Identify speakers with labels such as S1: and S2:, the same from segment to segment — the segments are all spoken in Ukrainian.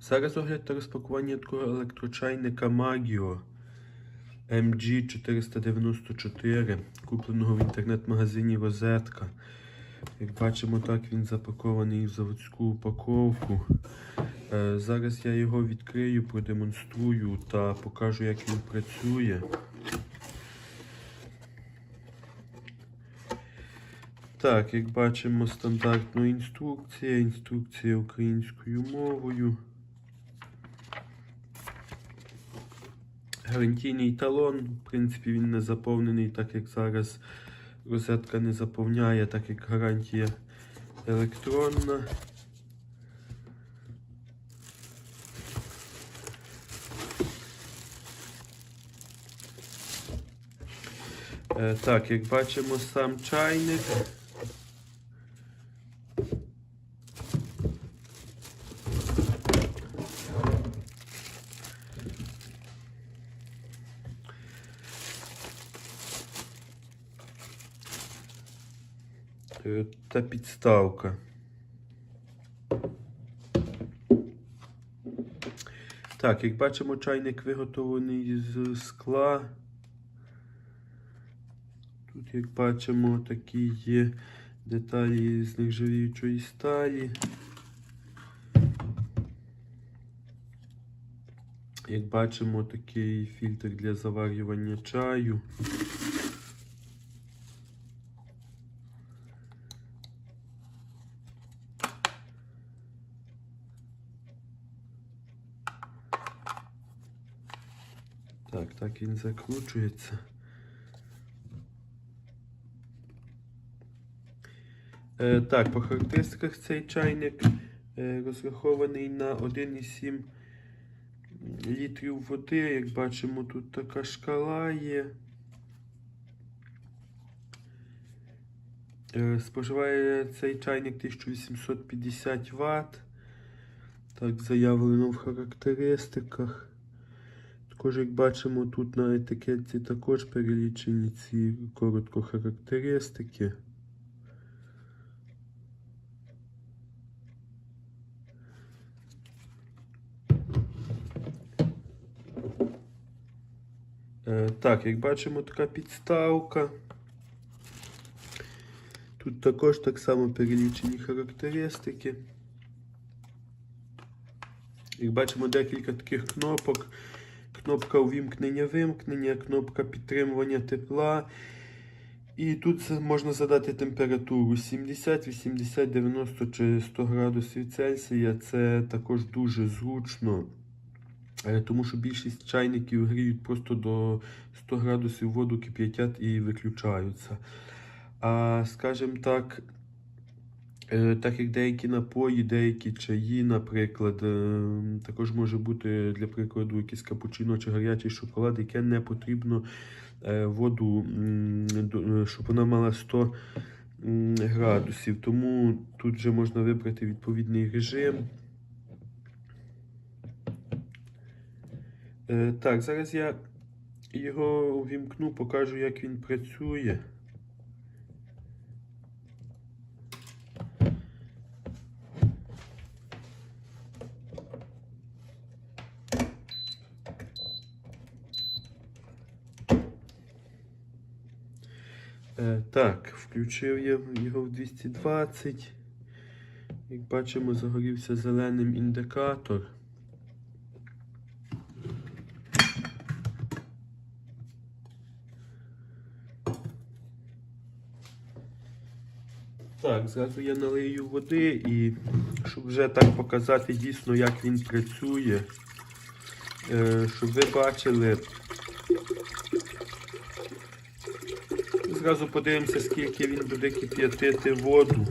S1: Зараз огляд та розпакування такого електрочайника Magio MG494, купленого в інтернет-магазині Розетка. Як бачимо, так він запакований в заводську упаковку. Е, Зараз я його відкрию, продемонструю та покажу, як він працює. Так, як бачимо, стандартна інструкція, інструкція українською мовою. Гарантійний талон, в принципі, він не заповнений, так як зараз розетка не заповняє, так як гарантія електронна. Е, Так, як бачимо, сам чайник. Е, Та підставка. Так, як бачимо, чайник виготовлений з скла. Тут, як бачимо, такі є деталі з нержавіючої сталі. Як бачимо, такий фільтр для заварювання чаю. Так, так він закручується. Е, так, по характеристиках цей чайник е, розрахований на 1,7 літрів води. Як бачимо, тут така шкала є. Е, споживає цей чайник 1850 Вт. Так, заявлено в характеристиках. Також, як бачимо, тут на етикетці також перелічені ці коротко характеристики. Е, Так, як бачимо, така підставка. Тут також так само перелічені характеристики. Як бачимо, декілька таких кнопок. Кнопка увімкнення-вимкнення, кнопка підтримування тепла. І тут можна задати температуру 70, 80, 90 чи 100 градусів Цельсія. Це також дуже зручно. Е, Тому що більшість чайників гріють просто до 100 градусів воду кип'ятять і виключаються. А скажімо так, так як деякі напої, деякі чаї, наприклад, е, також може бути, для прикладу, якийсь капучино чи гарячий шоколад, яке не потрібно е, воду, е, щоб вона мала 100 градусів. Тому тут вже можна вибрати відповідний режим. Е, Так, зараз я його увімкну, покажу, як він працює. Так, включив я його в 220. Як бачимо, загорівся зеленим індикатор. Так, зразу я налию води і щоб вже так показати дійсно, як він працює, е, щоб ви бачили. Зразу подивимося, скільки він буде кип'ятити воду.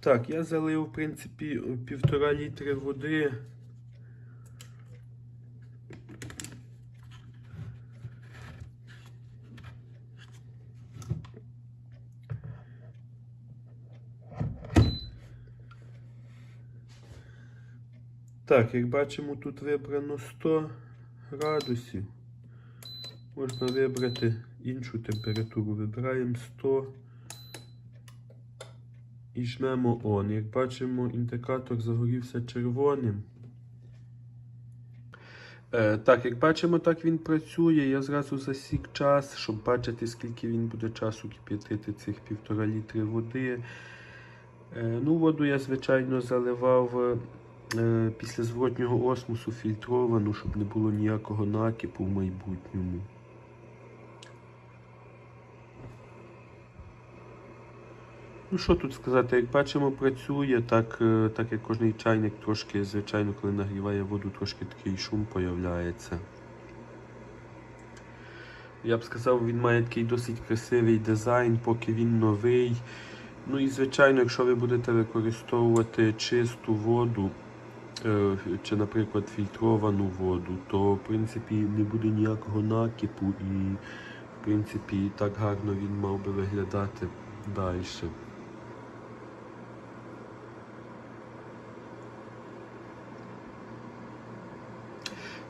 S1: Так, я залив, в принципі, півтора літри води. Так. як бачимо, тут вибрано 100 градусів. Можна вибрати іншу температуру. Вибираємо 100 і жмемо ON. Як бачимо, індикатор загорівся червоним. Е, так, як бачимо, так він працює. Я зразу засік час, щоб бачити, скільки він буде часу кип'ятити цих півтора літри води. Е, ну, воду я, звичайно, заливав після зворотнього осмосу фільтровану, щоб не було ніякого накипу в майбутньому. Ну, що тут сказати, як бачимо, працює, так, е, так як кожний чайник трошки, звичайно, коли нагріває воду, трошки такий шум появляється. Я б сказав, він має такий досить красивий дизайн, поки він новий. Ну і звичайно, якщо ви будете використовувати чисту воду, е, чи, наприклад, фільтровану воду, то в принципі не буде ніякого накипу і в принципі так гарно він мав би виглядати далі.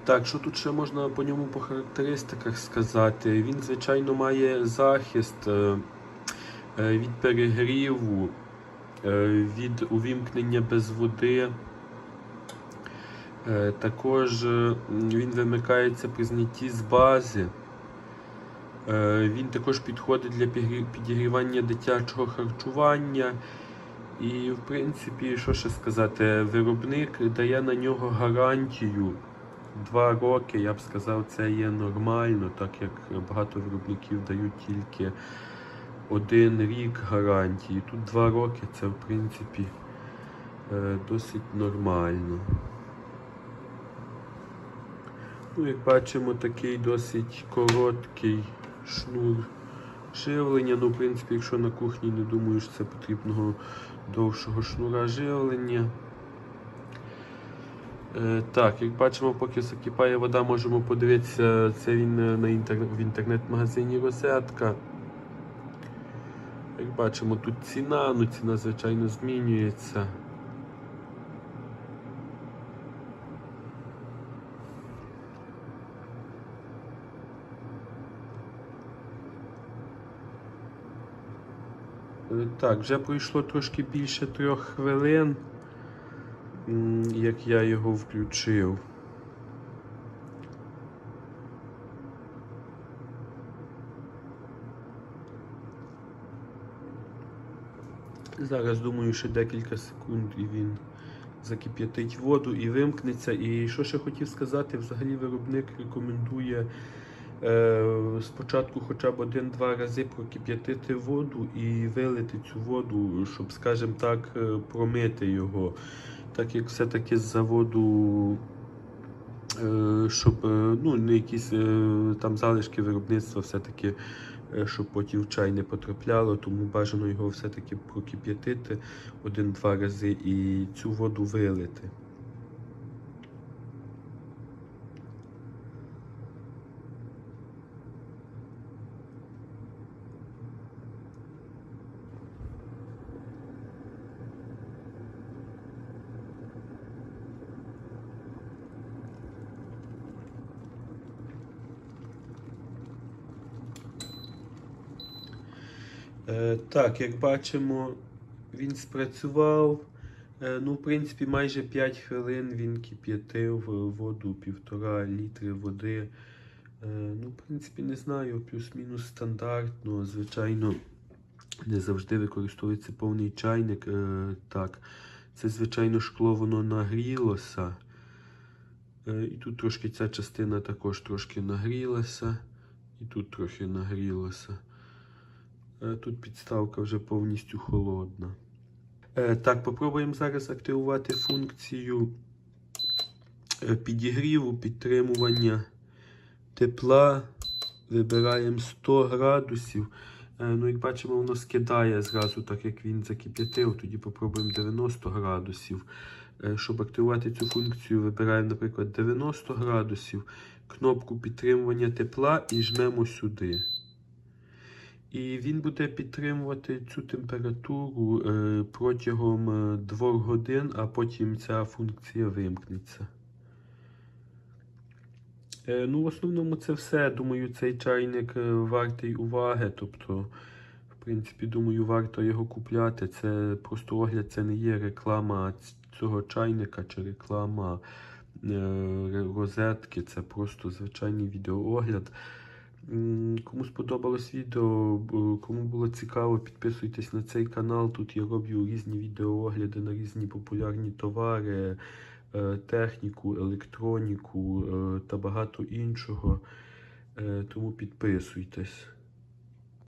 S1: Так, що тут ще можна по ньому по характеристиках сказати? Він, звичайно, має захист е, е, від перегріву, е, від увімкнення без води. Е, Також е, він вимикається при знятті з бази. Е, Він також підходить для підігрівання дитячого харчування. І, в принципі, що ще сказати, виробник дає на нього гарантію. Два роки, я б сказав, це є нормально, так як багато виробників дають тільки один рік гарантії. Тут два роки це, в принципі, досить нормально. Ну, як бачимо, такий досить короткий шнур живлення. Ну, в принципі, якщо на кухні не думаю, що це потрібного довшого шнура живлення. Е, Так, як бачимо, поки закипає вода, можемо подивитися, це він е, на інтер... в інтернет-магазині Розетка. Як бачимо, тут ціна, ну ціна, звичайно, змінюється. Так, вже пройшло трошки більше трьох хвилин, як я його включив. Зараз думаю, ще декілька секунд і він закип'ятить воду і вимкнеться. І що ще хотів сказати, взагалі виробник рекомендує е, спочатку хоча б один-два рази прокип'ятити воду і вилити цю воду, щоб, скажімо так, е, промити його. Так як все-таки з заводу, е, щоб е, ну, не якісь е, там залишки виробництва все-таки, е, щоб потім в чай не потрапляло, тому бажано його все-таки прокип'ятити один-два рази і цю воду вилити. Так, як бачимо, він спрацював. Е, ну, в принципі, майже 5 хвилин він кип'ятив е, воду, півтора літри води. Е, ну, в принципі, не знаю, плюс-мінус стандартно. Звичайно, не завжди використовується повний чайник. Е, так, це, звичайно, шкло воно нагрілося. Е, і тут трошки ця частина також трошки нагрілася. І тут трохи нагрілося. Е, Тут підставка вже повністю холодна. Е, Так, попробуємо зараз активувати функцію е, підігріву, підтримування тепла. Вибираємо 100 градусів. Ну, як бачимо, воно скидає зразу, так як він закип'ятив. Тоді попробуємо 90 градусів. Щоб активувати цю функцію, вибираємо, наприклад, 90 градусів, кнопку підтримування тепла і жмемо сюди. І він буде підтримувати цю температуру е, протягом 2 годин, а потім ця функція вимкнеться. Е, ну, в основному це все. Думаю, цей чайник е, вартий уваги. Тобто, в принципі, думаю, варто його купляти. Це просто огляд, це не є реклама цього чайника чи реклама е, розетки. Це просто звичайний відеоогляд. Кому сподобалось відео, кому було цікаво, підписуйтесь на цей канал. Тут я роблю різні відеоогляди на різні популярні товари, е, техніку, електроніку е, та багато іншого. Е, Тому підписуйтесь.